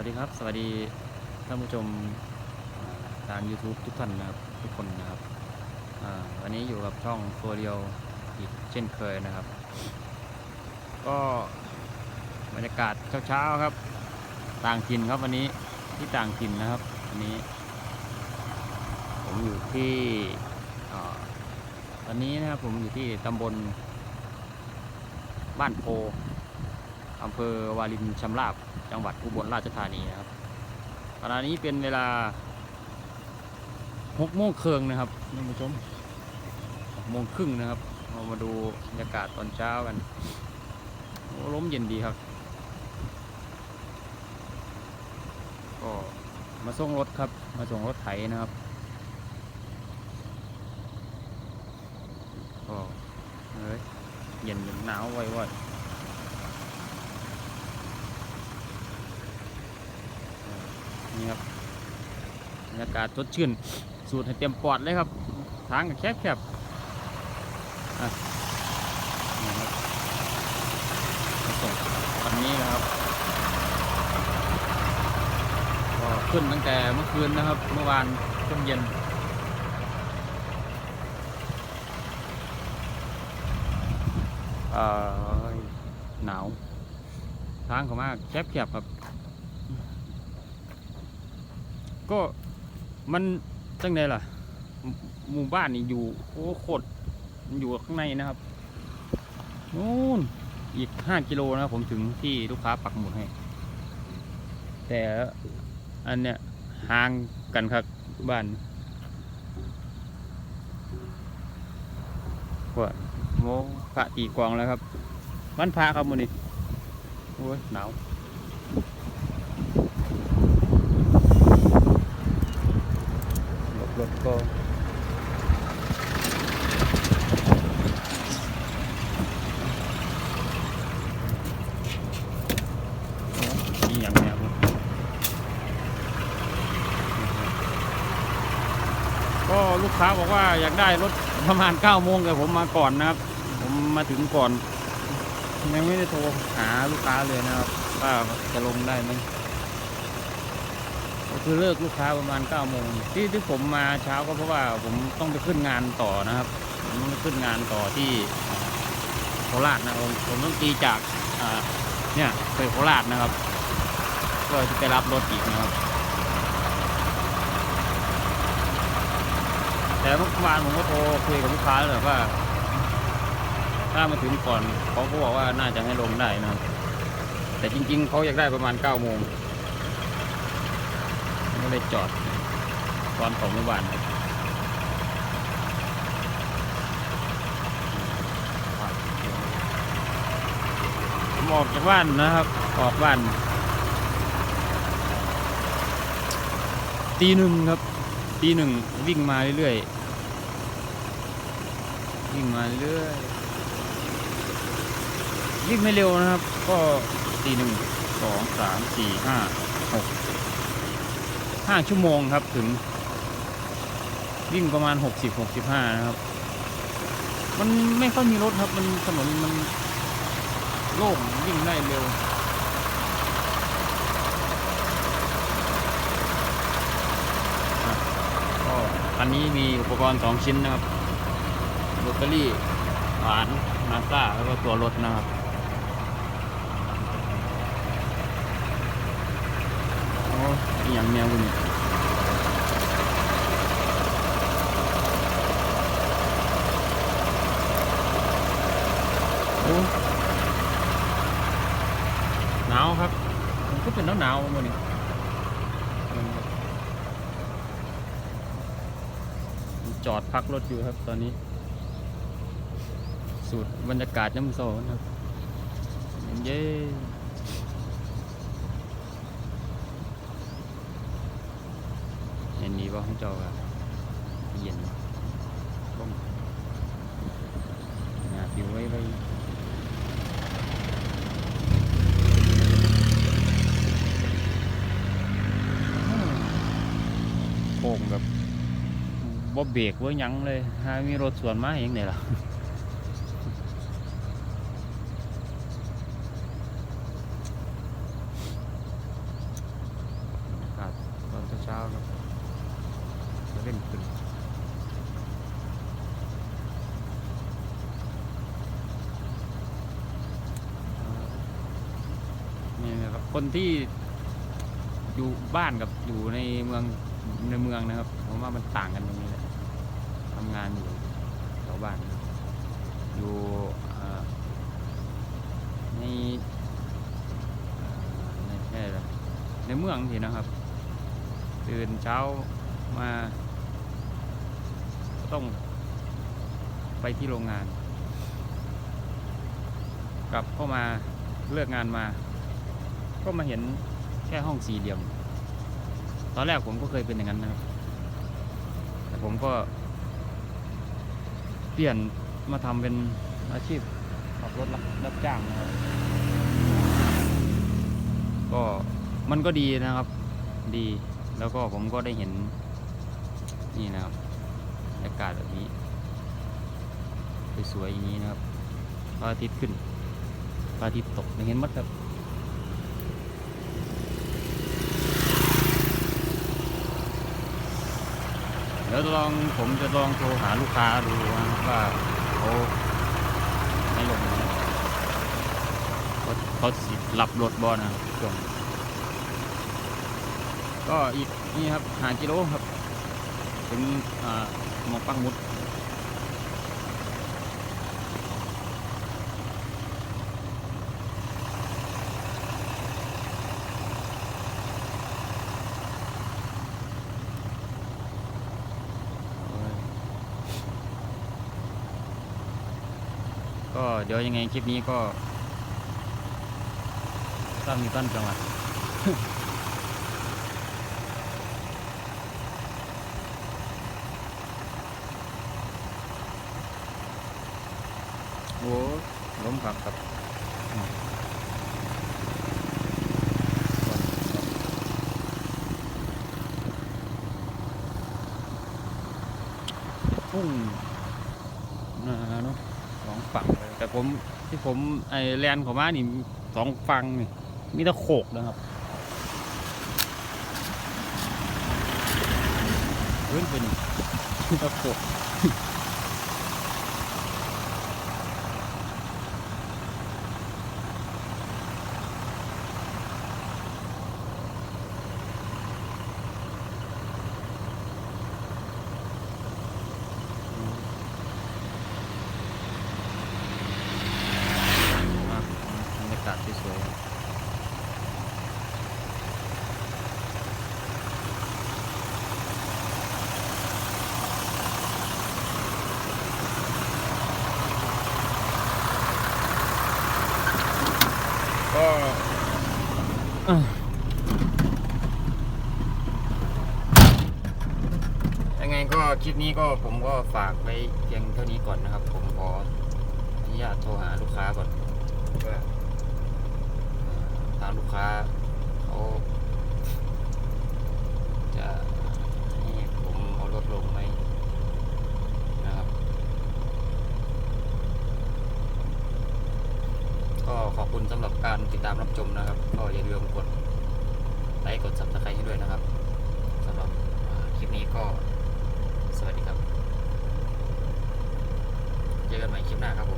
วัสดีครับ สวัสดีท่านผู้ชมทาง YouTube ทุกท่านนะครับทุกคนนะครับวันนี้อยู่กับช่องโฟเรียวอีกเช่นเคยนะครับ ก็บรรยากาศเช้าๆครับ ต่างถิ่นครับวันนี้ที่ต่างถิ่นนะครับวันนี้ ผมอยู่ที่อ่าตอนนี้นะครับผมอยู่ที่ตำบลบ้านโพ อำเภอวารินชำราบ จังหวัดอุบลราชธานีนะครับขณะนี้เป็นเวลาหกโมงครึ่งนะครับท่านผู้ชมหกโมงครึ่งนะครับเรามาดูบรรยากาศตอนเช้ากันโอ้ลมเย็นดีครับ ก็มาส่งรถครับ มาส่งรถไถนะครับก็เฮ้ยเย็นหนาวไว้ๆ นี่ครับบรรยากาศสดชื่น สูดให้เต็มปอดเลยครับ ทางก็แคบแคบอะนี่ส่งวันนี้นะครับ ก็ขึ้นตั้งแต่เมื่อคืนนะครับ เมื่อวานช่วงเย็นอ่อหนาว ทางเขามากแคบแคบๆครับ ก็มันจังไดล่ะ หมู่บ้านนี่อยู่ โอ้โคตรมันอยู่ข้างในนะครับนู่นอีกห้ากิโลนะครับผมถึงที่ลูกค้าปักหมุดให้ แต่อันเนี้ยห่างกันครับบ้านว่าโมพระตีกลองแล้วครับ วันพระครับมันนี่โอ้ยหนาว หลบ รถก็มีอย่างเนี้ยครับก็ลูกค้าบอกว่าอยากได้รถประมาณ9โมงแต่ผมมาก่อนนะครับ ผมมาถึงก่อน ยังไม่ได้โทรหาลูกค้าเลยนะครับว่าจะลงได้ไหม คือเลิกลูกค้าประมาณ9ก้าโมงที่ที่ผมมาเช้าก็เพราะว่าผมต้องไปขึ้นงานต่อนะครับผมต้องไปขึ้นงานต่อที่โคราชนะผมผมต้องตีจากเนี่ยไปโคราชนะครับ ก็จะไปรับรถอีกนะครับ แต่เมื่อวานผมก็โทรคุยกับลูกค้าแล้วว่า ถ้ามาถึงก่อนเขาก็บอกว่าน่าจะให้ลงได้นะ แต่จริง ๆเขาอยากได้ประมาณ9ก้าโมง ก็เลยจอดตอนของเมื่อวานครับผมออกจากบ้านนะครับ ออกบ้าน ตีหนึ่งครับ ตีหนึ่งวิ่งมาเรื่อยๆ วิ่งมาเรื่อยวิ่งไม่เร็วนะครับ ก็ตีหนึ่งสองสามสี่ห้าหก ห้าชั่วโมงครับถึง วิ่งประมาณหกสิบหกสิบห้านะครับ มันไม่ค่อยมีรถครับ มันถนนมันโล่งวิ่งได้เร็วก็อันนี้มีอุปกรณ์สองชิ้นนะครับแบตเตอรี่ หวาน นาซ่าแล้วก็ตัวรถนะครับ โอย่างแนวนี้หนาวครับมันก็เป็นหนาวหนาวมันนี่จอดพักรถอยู่ครับตอนนี้ สูตรบรรยากาศน้ำโซนครับเย้ เย็นดีป่ะของเจ้าอะเย็นบ้งหนาผิวไว้ไว้โค้งแบบบ่เบรกว่ายังเลยถ้ามีรถสวนมาอย่างไงล่ะ อ ช้าครับจะเล่นขึ้นนี่นะ คนที่อยู่บ้านกับอยู่ในเมืองในเมืองนะครับผมว่ามันต่างกันตรงนี้แหละทำงานอยู่แถวบ้าน อยู่ในในแค่ในเมืองทีนะครับ ตื่นเช้ามาต้องไปที่โรงงาน กลับเข้ามาเลิกงานมา ก็มาเห็นแค่ห้องสี่เหลี่ยม ตอนแรกผมก็เคยเป็นอย่างนั้นนะครับ แต่ผมก็ เปลี่ยนมาทำเป็นอาชีพขับรถรับรับจ้างนะครับ ก็มันก็ดีนะครับ ดี แล้วก็ผมก็ได้เห็น นี่นะครับบรรยากาศแบบนี้สวยๆอย่างนี้นะครับพระอาทิตย์ขึ้นพระอาทิตย์ตกเห็นมัดครับ ดี๋ยวลองผมจะลองโทรหาลูกค้าดูว่าเขาไม่ลงเขาเขาสิรับรถบอนะครับช่วงก็อีกนี่ครับหากิโลครับ ถึงหมอปังมุด เดี๋ยวยังไงคลิปนี้ก็สร้งมีต้นจังหวัดโอ้ล้มผักครับอืมทุ่งนาเนาะ สองฝั่งเลย แต่ผมที่ผมไอแลนของมานี่สองฟังนี่มีตะโขกนะครับเฮ้นเป็นมีแต่โขกมากบรรยากาศที่สวยครับก็เอ่อยังไงก็คลิป นี้ก็ผมก็ฝากไว้เพียงเท่านี้ก่อนนะครับ ผมขออนุญาตโทรหาลูกค้าก่อนเพื่อทางลูกค้าเขาจะให้ผมเอารถลงไหมนะครับ ก็ขอบคุณสำหรับการติดตามรับชมนะครับ ก็อย่าลืมกดไลค์กด subscribe ให้ด้วยนะครับสำหรับคลิปนี้ก็ สวัสดีครับ เจอกันใหม่คลิปหน้าครับผม